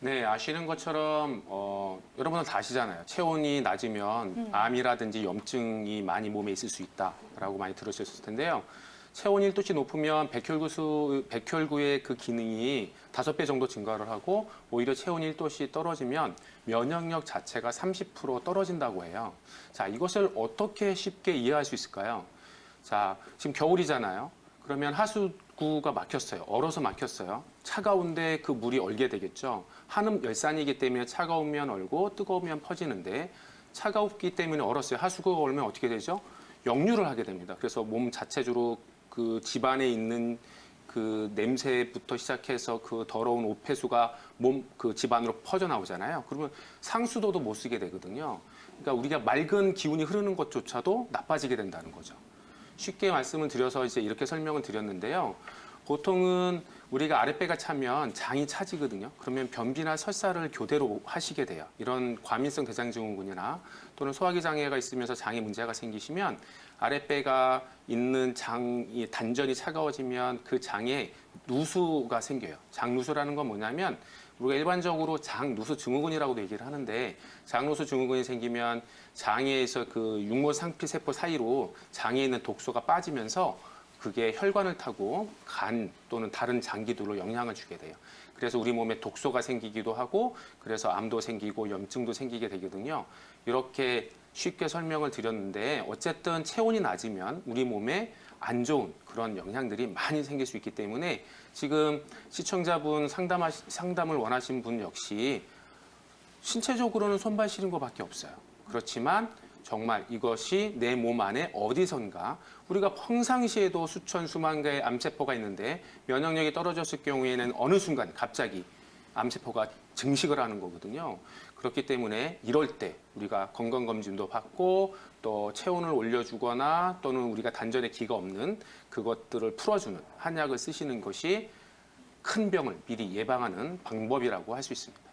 네, 아시는 것처럼 어, 여러분은 다 아시잖아요. 체온이 낮으면 암이라든지 염증이 많이 몸에 있을 수 있다라고 많이 들으셨을 텐데요. 체온이 1도씨 높으면 백혈구수, 백혈구의 그 기능이 다섯 배 정도 증가를 하고 오히려 체온이 1도씨 떨어지면 면역력 자체가 30% 떨어진다고 해요. 자, 이것을 어떻게 쉽게 이해할 수 있을까요? 자, 지금 겨울이잖아요. 그러면 하수구가 막혔어요. 얼어서 막혔어요. 차가운데 그 물이 얼게 되겠죠. 한음 열산이기 때문에 차가우면 얼고 뜨거우면 퍼지는데 차가웠기 때문에 얼었어요. 하수구가 얼면 어떻게 되죠? 역류를 하게 됩니다. 그래서 몸 자체적으로 그 집안에 있는 그 냄새부터 시작해서 그 더러운 오폐수가 몸 그 집안으로 퍼져 나오잖아요. 그러면 상수도도 못 쓰게 되거든요. 그러니까 우리가 맑은 기운이 흐르는 것조차도 나빠지게 된다는 거죠. 쉽게 말씀을 드려서 이제 이렇게 설명을 드렸는데요. 보통은 우리가 아랫배가 차면 장이 차지거든요. 그러면 변비나 설사를 교대로 하시게 돼요. 이런 과민성 대장증후군이나 또는 소화기 장애가 있으면서 장에 문제가 생기시면 아랫배가 있는 장이 단전이 차가워지면 그 장에 누수가 생겨요. 장누수라는 건 뭐냐면 우리가 일반적으로 장누수 증후군이라고도 얘기를 하는데 장누수 증후군이 생기면 장에서 그 육모 상피 세포 사이로 장에 있는 독소가 빠지면서 그게 혈관을 타고 간 또는 다른 장기들로 영향을 주게 돼요. 그래서 우리 몸에 독소가 생기기도 하고 그래서 암도 생기고 염증도 생기게 되거든요. 이렇게 쉽게 설명을 드렸는데 어쨌든 체온이 낮으면 우리 몸에 안 좋은 그런 영향들이 많이 생길 수 있기 때문에 지금 시청자분 상담하 상담을 원하신 분 역시 신체적으로는 손발 시린 것밖에 없어요. 그렇지만 정말 이것이 내 몸 안에 어디선가 우리가 평상시에도 수천 수만 개의 암세포가 있는데 면역력이 떨어졌을 경우에는 어느 순간 갑자기 암세포가 증식을 하는 거거든요. 그렇기 때문에 이럴 때 우리가 건강검진도 받고 또 체온을 올려주거나 또는 우리가 단전에 기가 없는 그것들을 풀어주는 한약을 쓰시는 것이 큰 병을 미리 예방하는 방법이라고 할 수 있습니다.